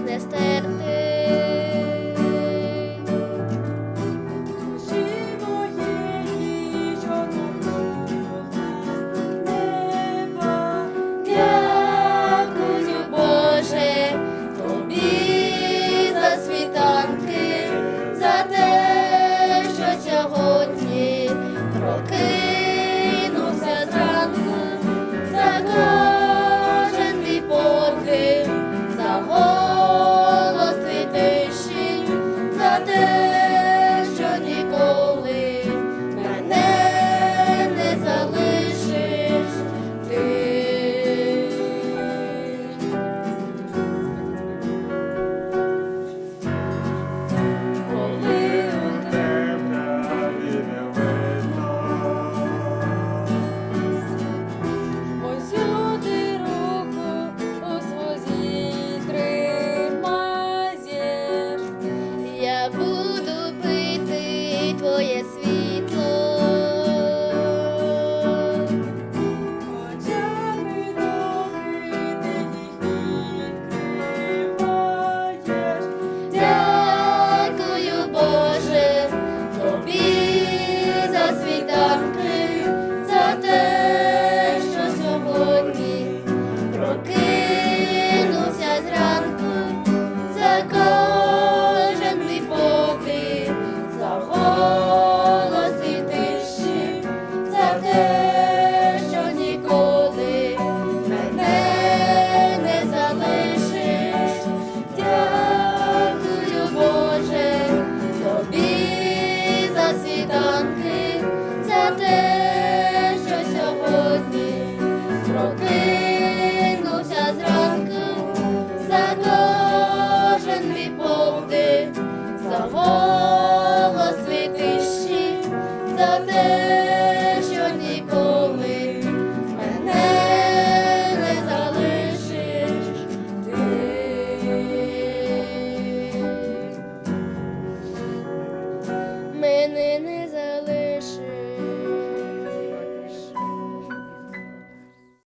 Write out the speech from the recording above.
не стерти. Боже, тобі за світанки, за те.